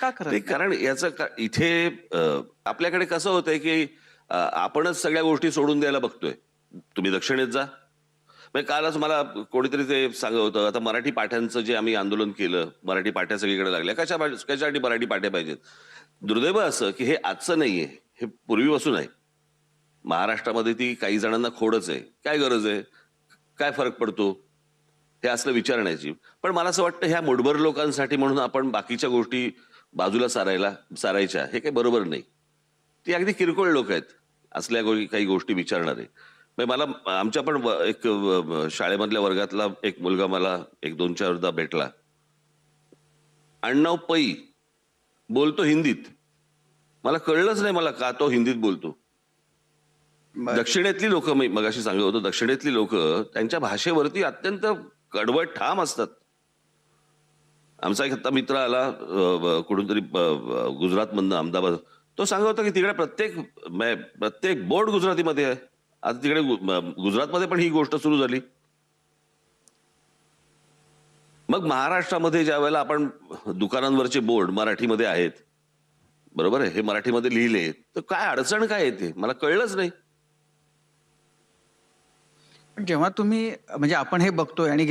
का करत नाही? कारण याचं का- इथे आपल्याकडे कसं होतंय की आपणच सगळ्या गोष्टी सोडून द्यायला बघतोय. तुम्ही दक्षिणेत जा. म्हणजे कालच मला कोणीतरी ते सांगत होतं आता मराठी पाठ्यांचं जे आम्ही आंदोलन केलं मराठी पाठ्या सगळीकडे लागल्या कशा कशासाठी मराठी पाठ्या पाहिजेत? दुर्दैव असं की हे आजचं नाहीये हे पूर्वीपासून आहे. महाराष्ट्रामध्ये ती काही जणांना खोडच आहे. काय गरज आहे? काय फरक पडतो? हे असलं विचारण्याची. पण मला असं वाटतं ह्या मुठभर लोकांसाठी म्हणून आपण बाकीच्या गोष्टी बाजूला सारायला सारायच्या. हे काही बरोबर नाही. ती अगदी किरकोळ लोक आहेत. असल्या काही गोष्टी विचारणारे. म्हणजे मला आमच्या पण एक शाळेमधल्या वर्गातला एक मुलगा मला एक दोन चारदा भेटला. अण्णाव पै बोलतो हिंदीत. मला कळलंच नाही मला का तो हिंदीत बोलतो. दक्षिणेतली लोक मी मगाशी सांगत होतो दक्षिणेतली लोक त्यांच्या भाषेवरती अत्यंत कडवट ठाम असतात. आमचा एक आता मित्र आला कुठून तरी गुजरातमधनं अहमदाबाद. तो सांगत होता की तिकडे प्रत्येक प्रत्येक बोर्ड गुजरातीमध्ये आहे. आता तिकडे गुजरातमध्ये पण ही गोष्ट सुरू झाली. मग महाराष्ट्रामध्ये ज्या वेळेला आपण दुकानांवरचे बोर्ड मराठीमध्ये आहेत बरोबर आहे? हे मराठीमध्ये लिहिले तर काय अडचण काय येते मला कळलंच नाही. जेव्हा तुम्ही म्हणजे आपण हे बघतोय आणि